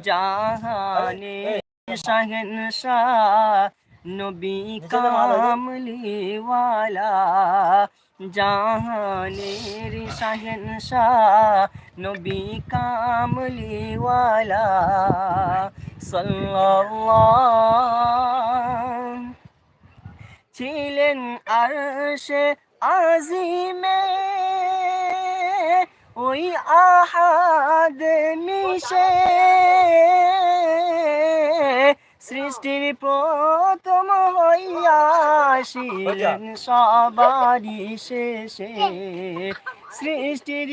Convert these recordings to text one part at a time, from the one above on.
জাহানে শাহেনশাহ নবী কামলিওয়ালা জাহানের শাহেনশাহ নবী কামলিওয়ালা সাল্লাল্লাহ ছিলেন আরশে আজিমে ওই আহাদ মিশে সৃষ্টির প্রথম হইয়াছিলেন সবারই শেষে। সৃষ্টির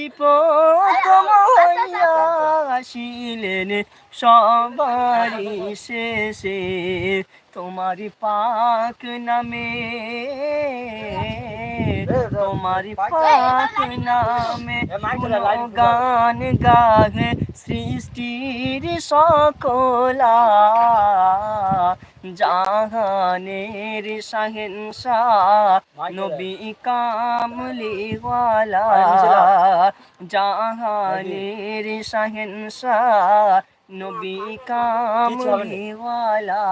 হইয়াছিলেন সবারই শেষে। তোমার পাক নামে তোমার পাক নামে গান গাহে সৃষ্টির সকলা। জাহানের শাহেনশাহ নবী কামলিওয়ালা জাহানের শাহেনশাহ নবী কামলিওয়ালা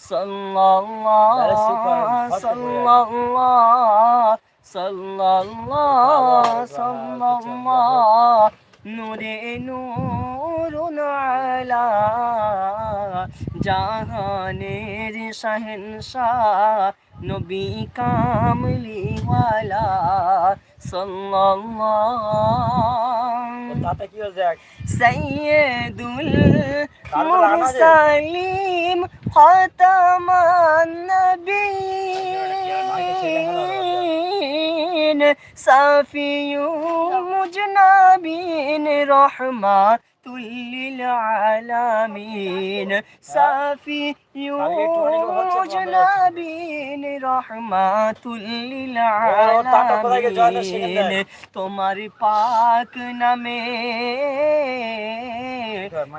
সাল্লাল্লাহ সাল্লাল্লাহ সাল্লাল্লাহ সাল্লাল্লাহ নূরে নূরুন আলা জাহানের শাহেনশাহ নবী কামলিওয়ালা সৈয়দুল মুরসালিম খতামান নবীন সাফিয়ু মুজনাবিন রহমাতুল সাফিয়ু মুজনাবিন রহমাতুল লিল আলামিন। তোমার পাক নামে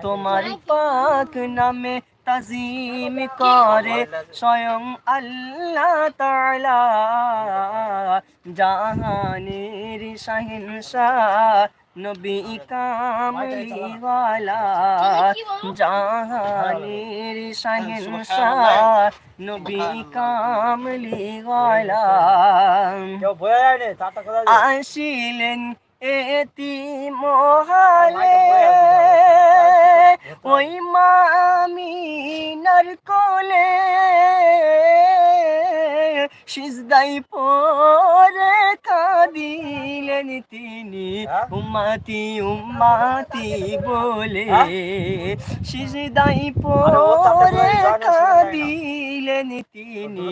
তোমার পাক নামে তাজিম করে স্বয়ং আল্লাহ তাআলা। জাহানের শাহিনশাহ নবী কামলিওয়ালা জাহানের শাহিনশাহ নবী কামলিওয়ালা। আসিলেন এতি মহালে। ওই মামিনার কোলে সিজদাই পরে কাঁদিলেন তিনি। উম্মাতি উম্মাতি বলে সিজদাই পরে কাঁদিলেন তিনি।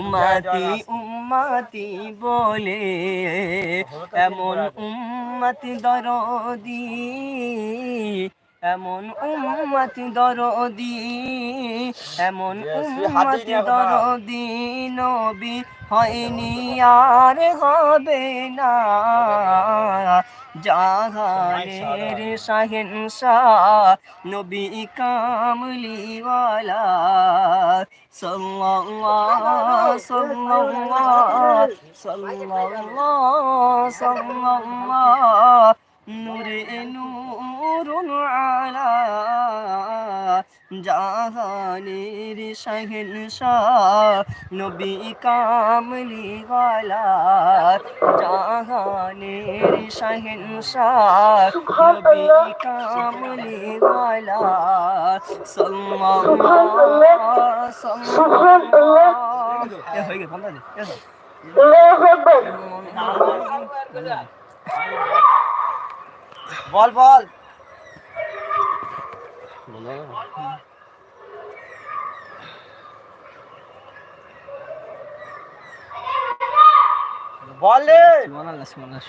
উম্মাতি উম্মাতি বলে এমন উম্মতি দরদি এমন উম্মতি দরদি এমন উম্মতি দরদি নবী হয়নি আর হবে না। জাহানের শাহেনশাহ নবী কামলিওয়ালা সাল্লাল্লাহ সাল্লাল্লাহ সাল্লাল্লাহ সাল্লাল্লাহ নূরে নূরুন আলা জাহানের নবী কামলিওয়ালা জাহানের শাহেনশাহ নবী হয়ে গেল দে বল। বল। মনে মনে সুবহানাল্লাহ